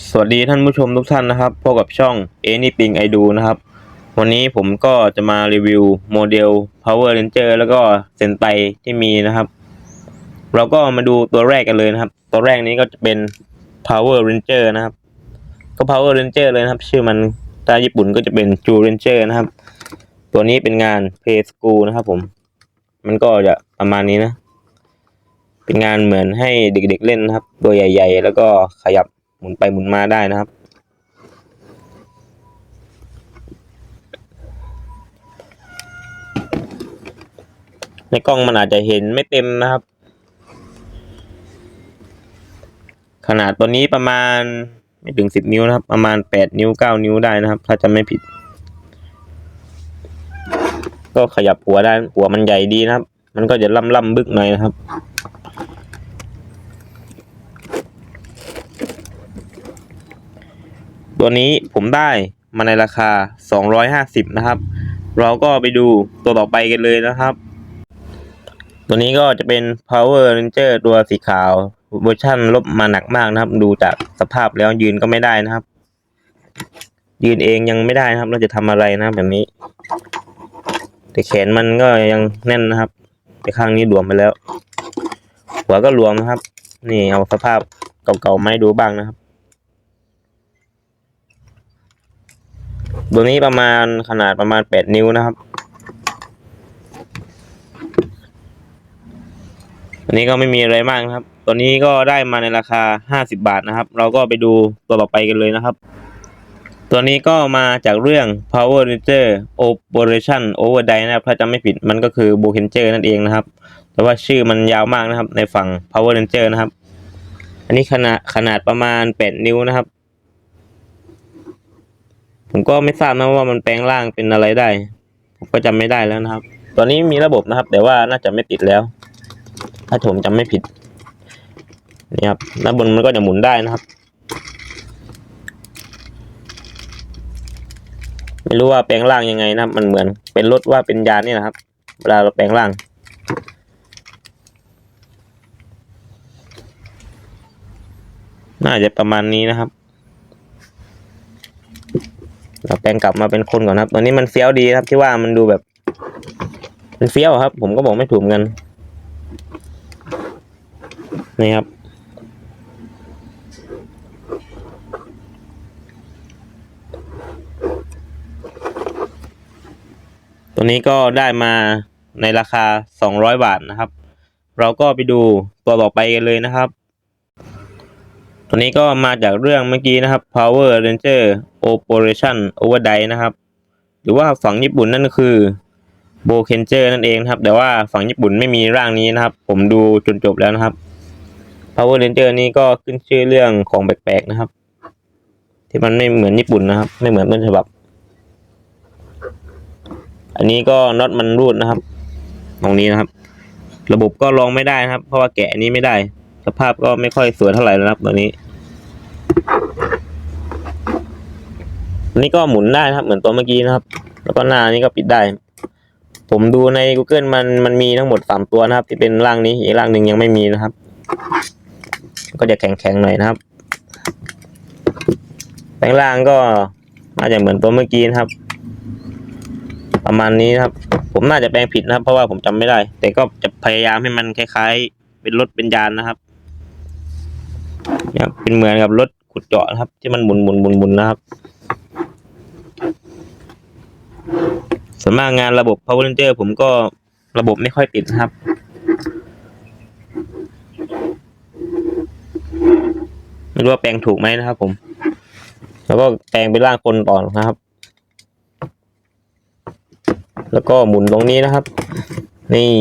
สวัสดีท่านผู้ชมทุกท่านนะครับพบกับช่องเอนี่ปิงไอดูนะครับ วันนี้ผมก็จะมารีวิวโมเดล Power Ranger แล้วก็เซนไตที่มีนะครับ เราก็มาดูตัวแรกกันเลยนะครับ ตัวแรกนี้ก็จะเป็น Power Ranger นะครับ ก็ Power Ranger เลยนะครับ ชื่อมันถ้าญี่ปุ่นก็จะเป็น Ju Ranger นะครับ ตัวนี้เป็นงาน Play School นะครับผม มันก็จะประมาณนี้นะ เป็นงานเหมือนให้เด็กๆเล่นนะครับ ตัวใหญ่ ๆ แล้วก็ขยับ หมุนไปหมุนมาได้นะครับ ในกล้องมันอาจจะเห็นไม่เต็มนะครับ ขนาดตัวนี้ประมาณไม่ถึงสิบนิ้วนะครับ ประมาณแปดนิ้วเก้านิ้วได้นะครับ ถ้าจะไม่ผิด ก็ขยับหัวได้หัวมันใหญ่ดีนะครับ มันก็จะล่ำล่ำบึกหน่อยนะครับ ตัวนี้ผมได้มาในราคา 250 นะครับ เราก็ไปดูตัวต่อไปกันเลยนะครับ ตัวนี้ก็จะเป็น Power Ranger ตัวสีขาวเวอร์ชั่นลบมาหนักมากนะครับ ดูจากสภาพแล้วยืนก็ไม่ได้นะครับ ยืนเองยังไม่ได้นะครับ เราจะทำอะไรนะแบบนี้ แต่แขนมันก็ยังแน่นนะครับ แต่ข้างนี้หลวมไปแล้ว หัวก็หลวมนะครับ นี่เอาสภาพเก่าๆมาให้ดูบ้างนะครับ ตัวนี้ประมาณขนาดประมาณแปดนิ้วนะครับตัวนี้ก็ไม่มีอะไรมากนะครับ ตัวนี้ก็ได้มาในราคาห้าสิบาทนะครับ เราก็ไปดูตัวต่อไปกันเลยนะครับ ตัวนี้ก็มาจากเรื่อง Power Ranger Operation Overdrive นะครับ ถ้าจำไม่ผิดมันก็คือ b o k e n g e r นั่นเองนะครับ แต่ว่าชื่อมันยาวมากนะครับในฝั่ง Power Ranger นะครับ อันนี้ขนาดขนาดประมาณแปดนิ้วนะครับ ผมก็ไม่ทราบนะว่ามันแปลงร่างเป็นอะไรได้ ผมก็จำไม่ได้แล้วนะครับ ตอนนี้มีระบบนะครับ แต่ว่าน่าจะไม่ติดแล้ว ถ้าผมจำไม่ผิดนี่ครับด้านบนมันก็จะหมุนได้นะครับ ไม่รู้ว่าแปลงร่างยังไงนะครับ มันเหมือนเป็นรถว่าเป็นยานนี่นะครับ เวลาเราแปลงร่างน่าจะประมาณนี้นะครับ เราแปลงกลับมาเป็นคนก่อนครับ ตอนนี้มันเฟี้ยวดีครับที่ว่ามันดูแบบ มันเฟี้ยวครับ ผมก็บอกไม่ถูกกันนี่ครับตัวนี้ก็ได้มาในราคา 200 บาทนะครับ เราก็ไปดูตัวต่อไปกันเลยนะครับ ตัวนี้ก็มาจากเรื่องเมื่อกี้นะครับ Power Ranger Operation Overdrive นะครับ หรือว่าฝั่งญี่ปุ่นนั่นคือ b o k e n g e r นั่นเองนะครับ แต่ว่าฝั่งญี่ปุ่นไม่มีร่างนี้นะครับ ผมดูจนจบแล้วนะครับ Power Ranger นี้ก็ขึ้นชื่อเรื่องของแปลกๆนะครับ ที่มันไม่เหมือนญี่ปุ่นนะครับ ไม่เหมือนต้นฉบับ อันนี้ก็น็อตมันรูดนะครับ ตรงนี้นะครับ ระบบก็ลองไม่ได้นะครับ เพราะว่าแกะอันนี้ไม่ได้ สภาพก็ไม่ค่อยสวยเท่าไหร่นะครับตัวนี้ นนี้ก็หมุนได้นะครับ เหมือนตัวเมื่อกี้นะครับ แล้วก็หน้านี้ก็ปิดได้ ผมดูใน Google มันมันมีทั้งหมดสามตัวนะครับ ที่เป็นร่างนี้อีกร่างหนึ่งยังไม่มีนะครับ ก็จะแข็งๆหน่อยนะครับแปลงร่างก็น่าจะเหมือนตัวเมื่อกี้นะครับ ประมาณนี้นะครับ ผมน่าจะแปลงผิดนะครับ เพราะว่าผมจำไม่ได้ แต่ก็จะพยายามให้มันคล้ายๆ เป็นรถเป็นยานนะครับอย่เป็นเหมือนกับรถขุดเจาะนะครับ ที่มันหมุนหมุนหมุนหมุนนะครับ ส่วนมากงานระบบ Power Ranger ผมก็ระบบไม่ค่อยติดนะครับ ไม่รู้ว่าแปลงถูกไหมนะครับผม แล้วก็แปลงเป็นร่างคนต่อนะครับ แล้วก็หมุนตรงนี้นะครับ นี่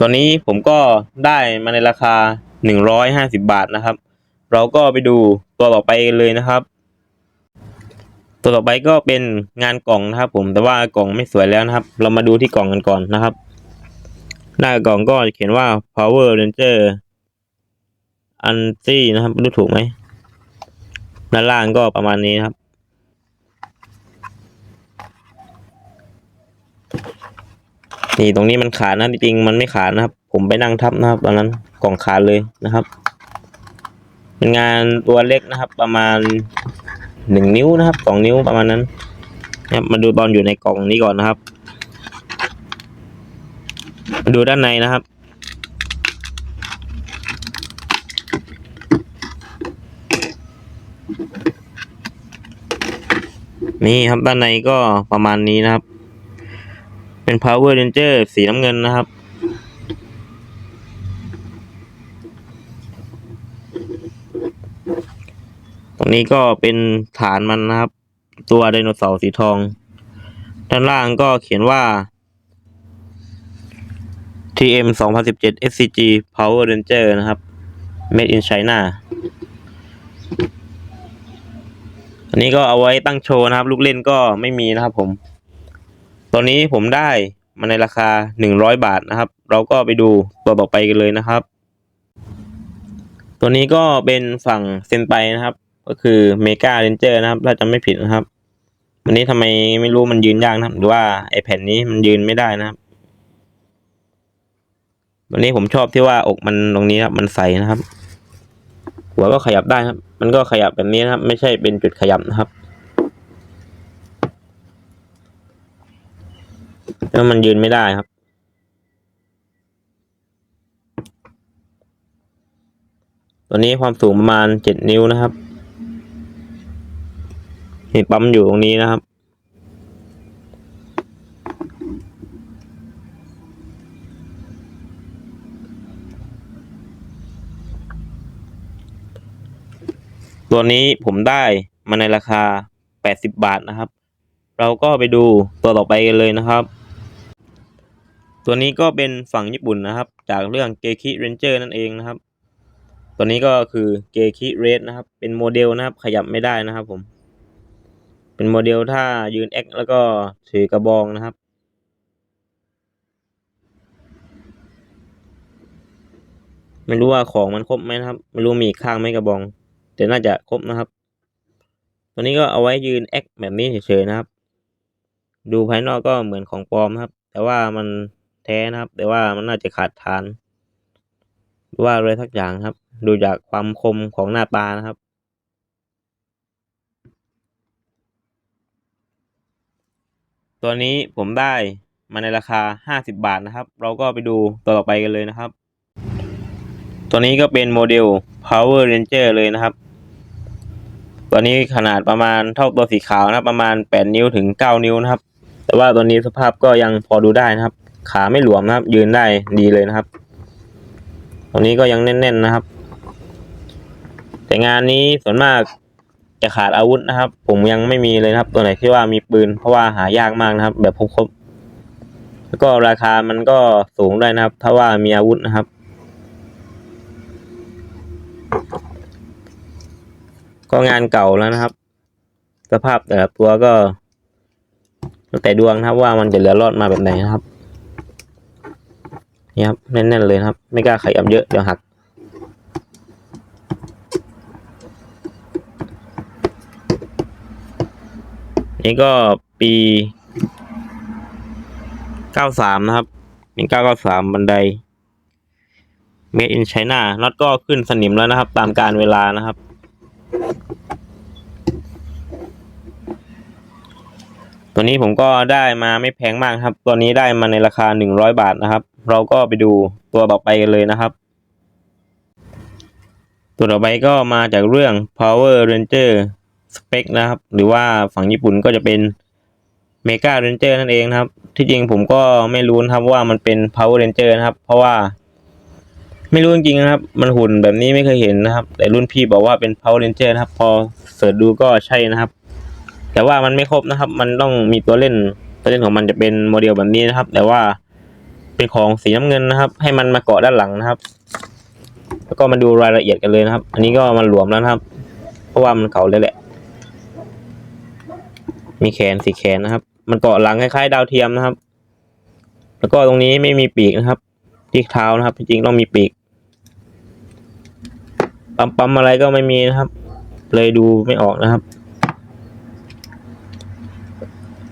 ตอนนี้ผมก็ได้มาในราคา หนึ่งร้อยห้าสิบาทนะครับ เราก็ไปดูตัวต่อไปเลยนะครับ ตัวต่อไปก็เป็นงานกล่องนะครับ ผมแต่ว่ากล่องไม่สวยแล้วนะครับ เรามาดูที่กล่องกันก่อนนะครับ หน้ากล่องก็เขียนว่า Power Ranger อันซี่นะครับรู้ถูกไหมด้านล่างก็ประมาณนี้นครับ นี่ตรงนี้มันขาดนะจริงๆมันไม่ขาดนะครับ ผมไปนั่งทับนะครับตอนนั้นกล่องขาดเลยนะครับ เป็นงานตัวเล็กนะครับ ประมาณหนึ่งนิ้วนะครับสองนิ้วประมาณนั้นนะครับมาดูตอนอยู่ในกล่องนี้ก่อนนะครับ มาดูด้านในนะครับนี่ครับด้านในก็ประมาณนี้นะครับ เป็น Power Ranger สีน้ำเงินนะครับ ตรง นี้ก็เป็นฐานมันนะครับ ตัวไดโนเสาร์สีทอง ด้านล่างก็เขียนว่า TM 2017 SCG Power Ranger นะครับ Made in China อันนี้ก็เอาไว้ตั้งโชว์นะครับ ลูกเล่นก็ไม่มีนะครับผม ตอนนี้ผมได้มาในราคาหนึ่งร้อยบาทนะครับ เราก็ไปดูตัวต่อไปกันเลยนะครับ ตัวนี้ก็เป็นฝั่งเซนไตนะครับ ก็คือเมกาเรนเจอร์นะครับ ถ้าจำไม่ผิดนะครับ วันนี้ทำไมไม่รู้มันยืนยากนะครับ หรือว่าไอแผ่นนี้มันยืนไม่ได้นะครับ วันนี้ผมชอบที่ว่าอกมันตรงนี้ครับ มันใสนะครับ หัวก็ขยับได้ครับ มันก็ขยับแบบนี้นะครับ ไม่ใช่เป็นจุดขยับนะครับแล้วมันยืนไม่ได้ครับตัวนี้ความสูงประมาณเจ็ดนิ้วนะครับ มีปั๊มอยู่ตรงนี้นะครับ ตัวนี้ผมได้มาในราคา 80 บาทนะครับ เราก็ไปดูตัวต่อไปกันเลยนะครับ ตัวนี้ก็เป็นฝั่งญี่ปุ่นนะครับ จากเรื่องเกคิเรนเจอร์นั่นเองนะครับ ตัวนี้ก็คือเกคิเรสนะครับ เป็นโมเดลนะครับ ขยับไม่ได้นะครับผม เป็นโมเดลถ้ายืนแอคแล้วก็ถือกระบองนะครับ ไม่รู้ว่าของมันครบไหมนะครับ ไม่รู้มีอีกข้างไหมกระบอง แต่น่าจะครบนะครับ ตัวนี้ก็เอาไว้ยืนแอคแบบนี้เฉยๆนะครับ ดูภายนอกก็เหมือนของปลอมครับ แต่ว่ามันแท้นะครับ แต่ว่ามันน่าจะขาดฐาน ว่าอะไรสักอย่างครับ ดูจากความคมของหน้าตานะครับ ตัวนี้ผมได้มาในราคาห้าสิบาทนะครับ เราก็ไปดูตัวต่อไปกันเลยนะครับ ตัวนี้ก็เป็นโมเดล Power Ranger เลยนะครับตัวนี้ขนาดประมาณเท่าตัวสีขาวนะครับ ประมาณแปดนิ้วถึงเก้านิ้วนะครับ แต่ว่าตัวนี้สภาพก็ยังพอดูได้นะครับ ขาไม่หลวมนะครับ ยืนได้ดีเลยนะครับตัวนี้ก็ยังแน่นๆนะครับ แต่งานนี้ส่วนมาก จะขาดอาวุธนะครับ ผมยังไม่มีเลยนะครับ ตัวไหนที่ว่ามีปืน เพราะว่าหายากมากนะครับ แบบครบๆแล้วก็ราคามันก็สูงด้วยนะครับ ถ้าว่ามีอาวุธนะครับ ก็งานเก่าแล้วนะครับ สภาพแต่ละตัวก็แต่ดวงนะครับว่ามันจะเหลือรอดมาแบบไหนนะครับนี่ครับแน่นๆเลยครับ ไม่กล้าขยับเยอะเดี๋ยวหัก นี่ก็ปี93นะครับเป็น993บันได Made in China น็อตก็ขึ้นสนิมแล้วนะครับ ตามการเวลานะครับ ตัวนี้ผมก็ได้มาไม่แพงมากครับ ตัวนี้ได้มาในราคา100บาทนะครับ เราก็ไปดูตัวต่อไปกันเลยนะครับ ตัวต่อไปก็มาจากเรื่อง Power Ranger Spec นะครับ หรือว่าฝั่งญี่ปุ่นก็จะเป็น Mega Ranger นั่นเองนะครับ ที่จริงผมก็ไม่รู้นะครับว่ามันเป็น Power Ranger นะครับ เพราะว่า ไม่รู้จริงๆนะครับ มันหุ่นแบบนี้ไม่เคยเห็นนะครับ แต่รุ่นพี่บอกว่าเป็น Power Ranger นะครับ พอเสิร์ชดูก็ใช่นะครับ แต่ว่ามันไม่ครบนะครับ มันต้องมีตัวเล่นตัวเล่นของมันจะเป็นโมเดลแบบนี้นะครับ แต่ว่าเป็นของสีน้ำเงินนะครับ ให้มันมาเกาะด้านหลังนะครับ แล้วก็มาดูรายละเอียดกันเลยนะครับ อันนี้ก็มันหลวมแล้วนะครับ เพราะว่ามันเก่าเลยแหละ มีแขนสีแขนนะครับ มันเกาะหลังคล้ายๆ ดาวเทียมนะครับ แล้วก็ตรงนี้ไม่มีปีกนะครับ ที่เท้านะครับ จริงๆต้องมีปีก ปั๊มปั๊มอะไรก็ไม่มีนะครับ เลยดูไม่ออกนะครับ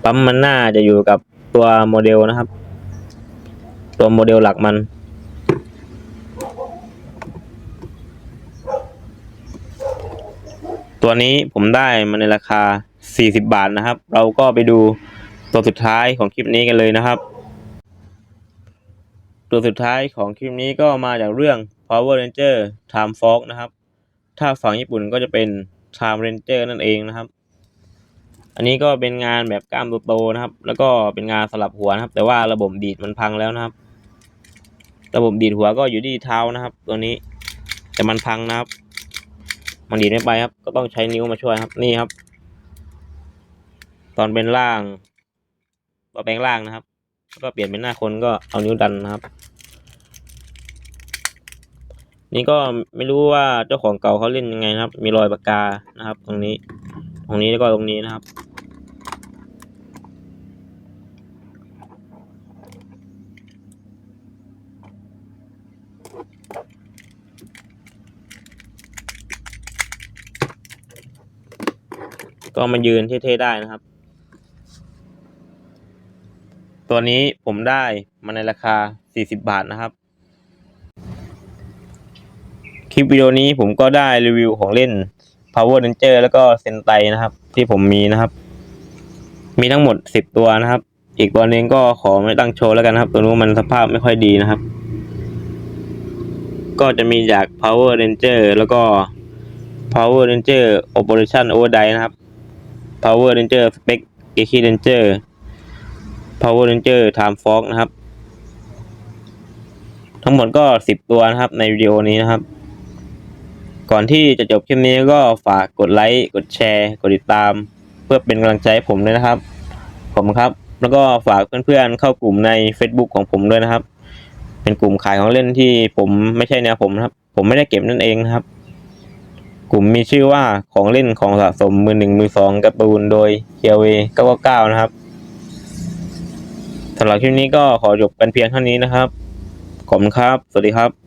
ปั๊มมันน่าจะอยู่กับตัวโมเดลนะครับ ตัวโมเดลหลักมันตัวนี้ผมได้มาในราคา 40บาทนะครับ เราก็ไปดูตัวสุดท้ายของคลิปนี้กันเลยนะครับ ตัวสุดท้ายของคลิปนี้ก็มาจากเรื่อง Power Ranger Time Fork นะครับ ถ้าฝั่งญี่ปุ่นก็จะเป็น Time Ranger นั่นเองนะครับ อันนี้ก็เป็นงานแบบกล้ามโตๆนะครับ แล้วก็เป็นงานสลับหัวนะครับ แต่ว่าระบบดีดมันพังแล้วนะครับ ระบบดีดหัวก็อยู่ที่เท้านะครับ ตัวนี้แต่มันพังนะครับ มันดีดไม่ไปครับ ก็ต้องใช้นิ้วมาช่วยครับ นี่ครับ ตอนเป็นล่างตอนแปลงล่างนะครับ แล้วก็เปลี่ยนเป็นหน้าคนก็เอานิ้วดันนะครับ นี่ก็ไม่รู้ว่าเจ้าของเก่าเขาเล่นยังไงนะครับ มีรอยปากกานะครับ ตรงนี้ ตรงนี้แล้วก็ตรงนี้นะครับก็มายืนเท่ๆได้นะครับ ตัวนี้ผมได้มาในราคา 40 บาทนะครับ คลิปวิดีโอนี้ผมก็ได้รีวิวของเล่น Power Ranger แล้วก็เซนไตนะครับ ที่ผมมีนะครับ มีทั้งหมด 10 ตัวนะครับ อีกตัวหนึงก็ขอไม่ตั้งโชว์แล้วกันนะครับ ตัวนู้นมันสภาพไม่ค่อยดีนะครับ ก็จะมีจาก Power Ranger แล้วก็ Power Ranger Operation Overdrive นะครับ Power Ranger Spec g e k i Ranger Power Ranger Time Fork นะครับ ทั้งหมดก็สิบตัวนะครับในวิดีโอนี้นะครับ ก่อนที่จะจบคลิปนี้ก็ฝากกดไลค์ กดแชร์ กดติดตาม เพื่อเป็นกำลังใจให้ผมด้วยนะครับ ผมครับ แล้วก็ฝากเพื่อนๆเข้ากลุ่มใน Facebook ของผมด้วยนะครับ เป็นกลุ่มขายของเล่นที่ผมไม่ใช่แนวผมนะครับ ผมไม่ได้เก็บนั่นเองนะครับกลุ่มมีชื่อว่าของเล่นของสะสมมือหนึ่งมือสองการ์ตูนโดยเคียวเว999นะครับ สำหรับคลิปนี้ก็ขอจบกันเพียงเท่านี้นะครับ ขอบคุณครับ สวัสดีครับ